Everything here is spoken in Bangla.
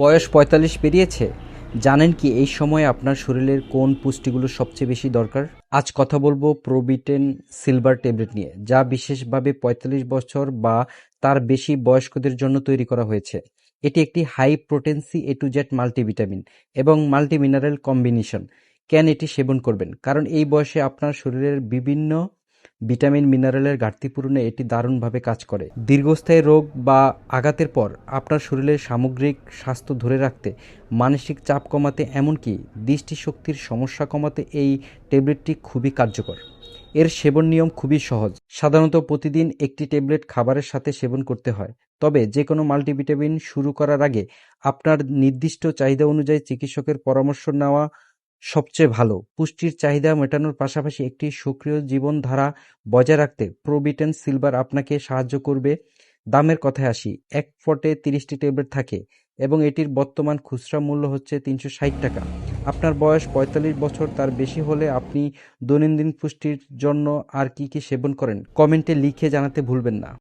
বয়স পঁয়তাল্লিশ পেরিয়েছে। জানেন কি এই সময়ে আপনার শরীরের কোন পুষ্টিগুলো সবচেয়ে বেশি দরকার? আজ কথা বলব প্রোবিটেন সিলভার ট্যাবলেট নিয়ে, যা বিশেষভাবে পঁয়তাল্লিশ বছর বা তার বেশি বয়স্কদের জন্য তৈরি করা হয়েছে। এটি একটি high potency A to Z multivitamin এবং মাল্টিমিনারেল কম্বিনেশন। কেন এটি সেবন করবেন? কারণ এই বয়সে আপনার শরীরের বিভিন্ন ভিটামিন মিনারেলের ঘাটতি পূরণে এটি দারুণভাবে কাজ করে। দীর্ঘস্থায়ী রোগ বা আঘাতের পর আপনার শরীরের সামগ্রিক স্বাস্থ্য ধরে রাখতে, মানসিক চাপ কমাতে এমনকি দৃষ্টিশক্তির সমস্যা কমাতে এই ট্যাবলেটটি খুবই কার্যকর। এর সেবন নিয়ম খুবই সহজ। সাধারণত প্রতিদিন একটি ট্যাবলেট খাবারের সাথে সেবন করতে হয়। তবে যে কোনো মাল্টিভিটামিন শুরু করার আগে আপনার নির্দিষ্ট চাহিদা অনুযায়ী চিকিৎসকের পরামর্শ নেওয়া সবচেয়ে ভালো। পুষ্টির চাহিদা মেটানোর পাশাপাশি একটি সক্রিয় জীবনধারা বজায় রাখতে প্রোবিটেন সিলভার আপনাকে সাহায্য করবে। দামের কথায় আসি, এক পটে তিরিশটি ট্যাবলেট থাকে এবং এটির বর্তমান খুচরা মূল্য হচ্ছে তিনশো ষাট টাকা। আপনার বয়স পঁয়তাল্লিশ বছর, তার বেশি হলে আপনি দৈনন্দিন পুষ্টির জন্য আর কি কি সেবন করেন, কমেন্টে লিখে জানাতে ভুলবেন না।